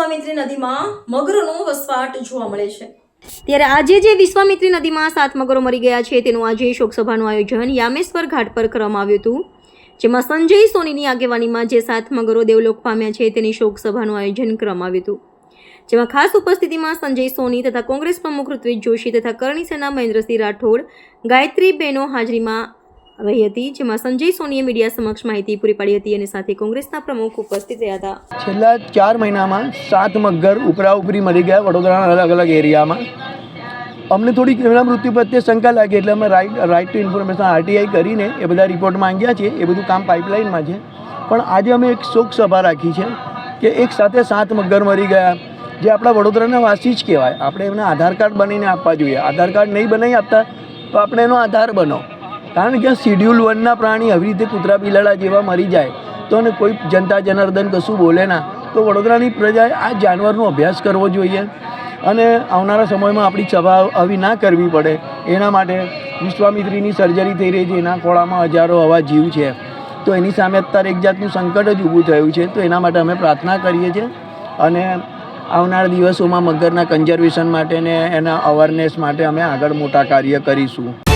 વિશ્વામિત્રી નદીમાં મગરોનો વસવાટ જોવા મળે છે. ત્યારે આજે જે વિશ્વામિત્રી નદીમાં સાત મગરો મરી ગયા છે, તેનું આજે શોકસભાનું આયોજન યામેશ્વર ઘાટ પર કરવામાં આવ્યું હતું. જેમાં સંજય સોનીની આગેવાનીમાં જે સાત મગરો દેવલોક પામ્યા છે, તેની શોકસભાનું આયોજન કરવામાં આવ્યું હતું. જેમાં ખાસ ઉપસ્થિતિમાં સંજય સોની તથા કોંગ્રેસ પ્રમુખ ઋત્વિજ જોશી તથા કરણી સેના મહેન્દ્રસિંહ રાઠોડ, ગાયત્રી બહેનો હાજરીમાં રહી હતી જેમાં સંજય સોનીએ મીડિયા સમક્ષ માહિતી પૂરી પાડી હતી અને સાથે કોંગ્રેસના પ્રમુખ ઉપસ્થિત રહ્યા હતા. છેલ્લા ચાર મહિનામાં સાત મગર ઉપરા ઉપરી મરી ગયા વડોદરાના અલગ અલગ એરિયામાં. અમને થોડીક એમના મૃત્યુ પ્રત્યે શંકા લાગી એટલે અમે right right to information RTI કરીને એ બધા રિપોર્ટ માંગ્યા છે, એ બધું કામ પાઇપલાઇનમાં છે. પણ આજે અમે એક શોક સભા રાખી છે કે એક સાથે સાત મગર મરી ગયા. જે આપણા વડોદરાના વાસી જ કહેવાય. આપણે એમને આધાર કાર્ડ બનીને આપવા જોઈએ. આધાર કાર્ડ નહીં બનાવી આપતા તો આપણે એનો આધાર બનો. કારણ કે શિડ્યુલ વનના પ્રાણી આવી રીતે કૂતરા બિલાડા જેવા મરી જાય, તો અને કોઈ જનતા જનાર્દન કશું બોલે ના, તો વડોદરાની પ્રજાએ આ જાનવરનો અભ્યાસ કરવો જોઈએ. અને આવનારા સમયમાં આપણી સભા આવી ના કરવી પડે, એના માટે વિશ્વામિત્રીની સર્જરી થઈ રહી છે, એના ખોળામાં હજારો હવા જીવ છે. તો એની સામે અત્યારે એક જાતનું સંકટ જ ઊભું થયું છે, તો એના માટે અમે પ્રાર્થના કરીએ છીએ. અને આવનારા દિવસોમાં મગરના કન્ઝર્વેશન માટે ને એના અવેરનેસ માટે અમે આગળ મોટા કાર્ય કરીશું.